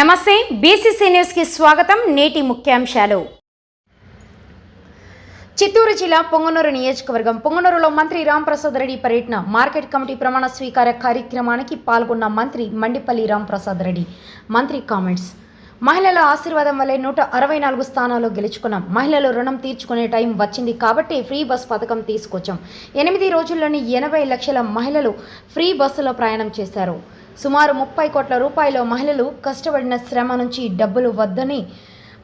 నమస్తే బీసీసీ న్యూస్కి స్వాగతం నేటి ముఖ్యాంశాలు. చిత్తూరు జిల్లా పొంగనూరు నియోజకవర్గం పొంగనూరులో మంత్రి రాంప్రసాద్ రెడ్డి పర్యటన. మార్కెట్ కమిటీ ప్రమాణ స్వీకార కార్యక్రమానికి పాల్గొన్న మంత్రి మండిపల్లి రాంప్రసాద్ రెడ్డి. మంత్రి కామెంట్స్. మహిళల ఆశీర్వాదం వల్లే నూట అరవై నాలుగు స్థానాలు గెలుచుకున్నాం. మహిళలు రుణం తీర్చుకునే టైం వచ్చింది కాబట్టి ఫ్రీ బస్ పథకం తీసుకొచ్చాం. ఎనిమిది రోజుల్లోని ఎనభై లక్షల మహిళలు ఫ్రీ బస్సులో ప్రయాణం చేశారు. సుమారు ముప్పై కోట్ల రూపాయలు మహిళలు కష్టపడిన శ్రమ నుంచి డబ్బులు వద్దని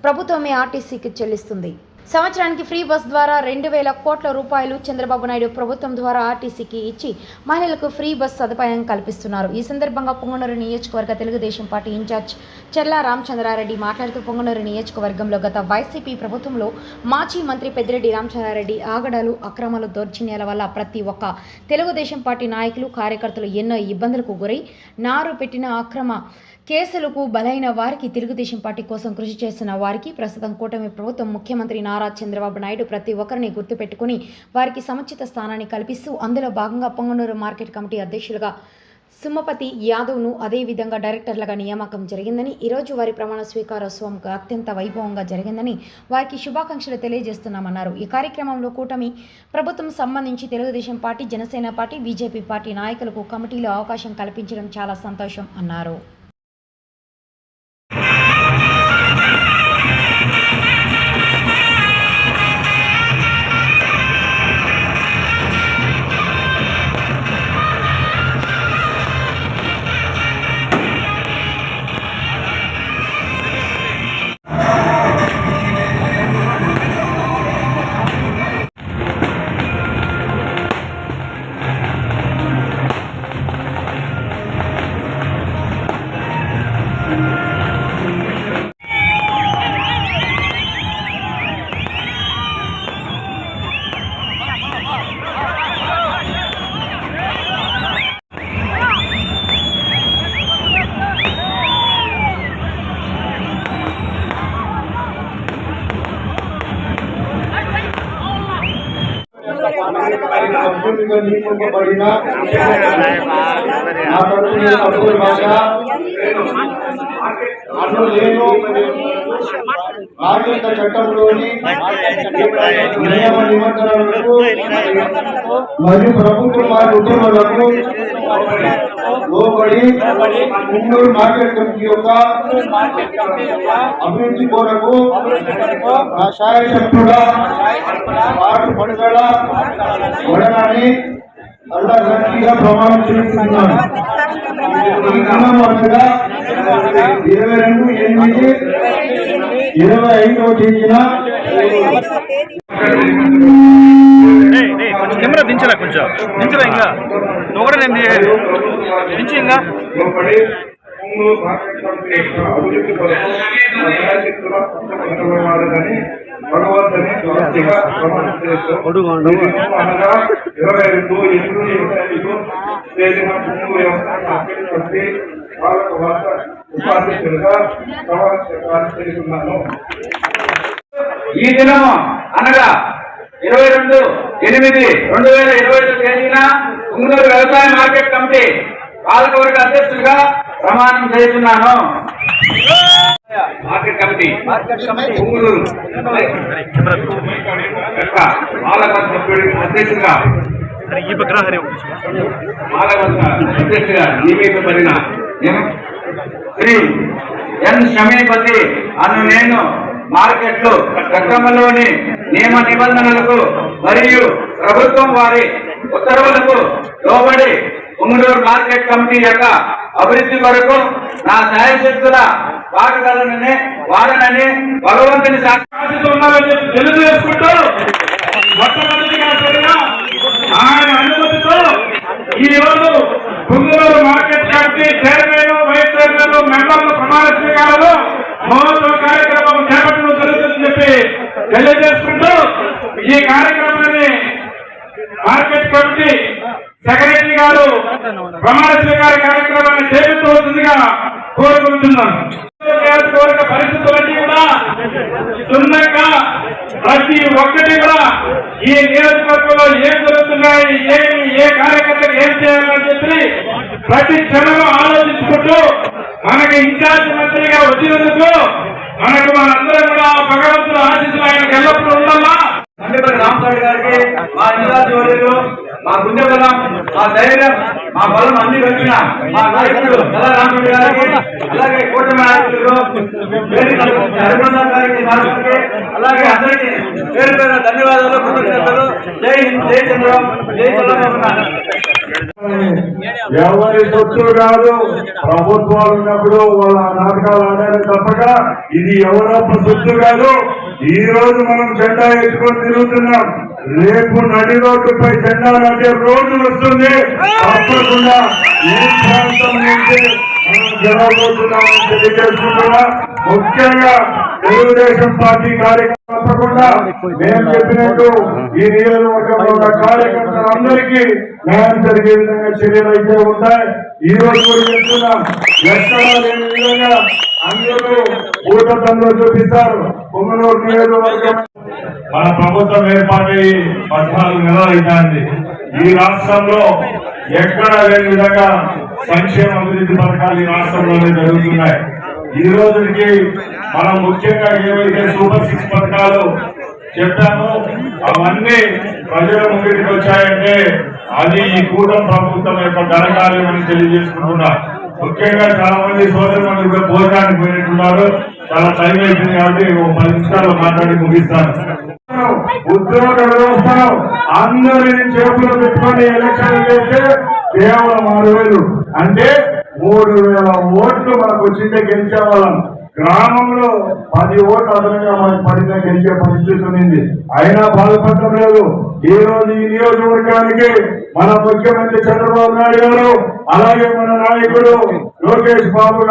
ప్రభుత్వమే ఆర్టీసీకి చెల్లిస్తుంది. సంవత్సరానికి ఫ్రీ బస్ ద్వారా రెండు వేల కోట్ల రూపాయలు చంద్రబాబు నాయుడు ప్రభుత్వం ద్వారా ఆర్టీసీకి ఇచ్చి మహిళలకు ఫ్రీ బస్ సదుపాయం కల్పిస్తున్నారు. ఈ సందర్భంగా పొంగనూరు నియోజకవర్గ తెలుగుదేశం పార్టీ ఇన్ఛార్జ్ చెల్లా రామచంద్రారెడ్డి మాట్లాడుతూ పొంగనూరు నియోజకవర్గంలో గత వైసీపీ ప్రభుత్వంలో మాజీ మంత్రి పెద్దిరెడ్డి రామచంద్రారెడ్డి ఆగడాలు అక్రమాలు దౌర్జన్యాల వల్ల ప్రతి ఒక్క తెలుగుదేశం పార్టీ నాయకులు కార్యకర్తలు ఎన్నో ఇబ్బందులకు గురై నారు పెట్టిన అక్రమ కేసులకు బలైన వారికి తెలుగుదేశం పార్టీ కోసం కృషి చేస్తున్న వారికి ప్రస్తుతం కూటమి ప్రభుత్వం ముఖ్యమంత్రి నారా చంద్రబాబు నాయుడు ప్రతి ఒక్కరిని గుర్తుపెట్టుకుని వారికి సముచిత స్థానాన్ని కల్పిస్తూ అందులో భాగంగా పొంగనూరు మార్కెట్ కమిటీ అధ్యక్షులుగా సుమపతి యాదవ్ను అదేవిధంగా డైరెక్టర్లుగా నియామకం జరిగిందని ఈరోజు వారి ప్రమాణ స్వీకారోత్సవం అత్యంత వైభవంగా జరిగిందని వారికి శుభాకాంక్షలు తెలియజేస్తున్నామన్నారు. ఈ కార్యక్రమంలో కూటమి ప్రభుత్వం సంబంధించి Telugu Desam party Janasena party BJP party నాయకులకు కమిటీలో అవకాశం కల్పించడం చాలా సంతోషం అన్నారు. సంపూర్ణంగా నియమింపబడిన నా తరపున అబ్దుల్ బాషా అను నేను రాజ్యాంగ చట్టంలోని నియమ నిబంధనలకు మరియు ప్రభుత్వం వారి ఉద్యమాలకు లోబడి ముందూరు మార్కెట్ కమిటీ యొక్క అభివృద్ధి కొరకు నా శాయశక్తుగా పాటు పడగల ఉండడాన్ని అల్లా గట్టిగా ప్రమాణం చేస్తున్నాను ఈ దినం అనగా ఇరవై రెండు ఎనిమిది ఇరవై ఐదవ తేదీన కొంచెం కెమెరా దించరా కొంచెం. దించరా ఇంకా? నువ్వు కూడా నేను దించి ఇంకా. అభివృద్ధి భగవంతుని ఈ ఇరవై రెండు ఎనిమిది ఇరవై ఐదు తేదీన ఉపాధ్యక్షులుగా దినము అనగా ఇరవై రెండు ఎనిమిది రెండు వేల ఇరవై ఐదు తేదీన ఉంగూరు వ్యవసాయ మార్కెట్ కమిటీ పాలకవర్గ అధ్యక్షులుగా ప్రమాణం చేస్తున్నాను. Market committee. పాలకవర్గ అధ్యక్షుడిగా. నియమించబడిన ఎం శ్రీ ఎన్ షమీపతి అను నేను మార్కెట్లు చట్టంలోని నియమ నిబంధనలకు మరియు ప్రభుత్వం వారి ఉత్తర్వులకు లోబడి ఉంగడూరు మార్కెట్ కమిటీ యొక్క అభివృద్ధి కొరకు నా న్యాయశక్తుల వాడగలనని వాడనని భగవంతుని ఉన్నారని తెలియజేసుకుంటూ మొట్టమొదటిగా ఆయన అనుమతితో ఈ రోజు Punganur market committee chairman vice chairman మెంబర్ల ప్రమాణ స్వీకారంలో మహోత్సవ కార్యక్రమం చేపట్టడం జరుగుతుందని చెప్పి తెలియజేసుకుంటూ ఈ కార్యక్రమాన్ని మార్కెట్ కమిటీ సెక్రటరీ గారు ప్రమాణ స్వీకార కార్యక్రమాన్ని చేపట్టవలసిందిగా కోరుకుంటున్నాను. నియోజకవర్గ పరిస్థితులన్నీ కూడా సున్నంగా ప్రతి ఒక్కటి కూడా ఈ నియోజకవర్గంలో ఏం జరుగుతున్నాయి ఏమి ఏ కార్యకర్తలు ఏం చేయాలని చెప్పి ప్రతి క్షణం ఆలోచించుకుంటూ మనకి ఇన్ఛార్జ్ మంత్రిగా వచ్చినందుకు మనకు మనందరం కూడా భగవంతుల ఆశీస్సులు ఆయనకు ఎల్లప్పుడూ ఉండాలా మండిపల్లి రామసారి గారికి మా ఇన్ఛార్జ్ వర్యులు మా గుండె బలం మా ధైర్యం మా బలం అన్ని కలిగిన మా నాయకుడు కళా రామరెడ్డి గారికి అలాగే కూటమి నాయకులు హరిప్రసాద్ గారికి సార్కి అలాగే అందరికీ పేరు పేరు ధన్యవాదాలు కృతజ్ఞతలు జై హింద్ జై చంద్రబాబు జై చంద్రబాబు ఎవరి సొత్తు కాదు ప్రభుత్వాలు ఉన్నప్పుడు వాళ్ళ నాటకాలు ఆడారు తప్పక. ఇది ఎవరప్ప సొత్తు కాదు ఈ రోజు మనం జెండా ఎత్తుకొని తిరుగుతున్నాం. రేపు నడి రోడ్డుపై జెండా నాటే రోజు వస్తుంది. తప్పకుండా ఈ ప్రాంతం నుంచి మనం జరగబోతున్నామని తెలియజేసుకుంటున్నా ముఖ్యంగా తెలుగుదేశం పార్టీ కార్యక్రమం తప్పకుండా మేము చెప్పినట్టు ఈ నియోజకవర్గంలో ఉన్న కార్యకర్తలందరికీ న్యాయం జరిగే విధంగా చర్యలు అయితే ఉంటాయి. ఈ రోజు కూడా చెప్తున్నాం ఎక్కడా లేని విధంగా అందరూ ఊటతంలో చూపిస్తారు. పొంగనూరు నియోజకవర్గం మన ప్రభుత్వం ఏర్పాటై పద్నాలుగు నెలలు అవుతుంది ఈ రాష్ట్రంలో ఎక్కడ లేని విధంగా సంక్షేమ అభివృద్ధి పథకాలు ఈ రాష్ట్రంలోనే జరుగుతున్నాయి. ఈ రోజుకి మనం ముఖ్యంగా ఏవైతే సూపర్ సిక్స్ పథకాలు చెప్పామో అవన్నీ ప్రజల ముందుకు వచ్చాయంటే అది ఈ కూటమి ప్రభుత్వం యొక్క ఘనకార్యం అని తెలియజేసుకుంటున్నా. ముఖ్యంగా చాలా మంది సోదరులు కూడా భోజనానికి పోయినట్టున్నారు. చాలా టైం అయిపోయింది కాబట్టి ఒక పది నిమిషాలు మాట్లాడి ముగిస్తాను. ఉద్యోగ వ్యవస్థ అందరిని చేతులు పెట్టుకొని ఎలక్షన్ చేస్తే కేవలం ఆరు వేలు. అంటే మూడు వేల ఓట్లు మనకు వచ్చింటే గెలిచే వాళ్ళం. గ్రామంలో పది ఓట్లు అదనంగా మనకి పడితే గెలిచే పరిస్థితి ఉంది అయినా బాధపడటం లేదు. ఈ రోజు ఈ నియోజకవర్గానికి మన ముఖ్యమంత్రి చంద్రబాబు నాయుడు గారు అలాగే మన నాయకుడు లోకేష్ బాబు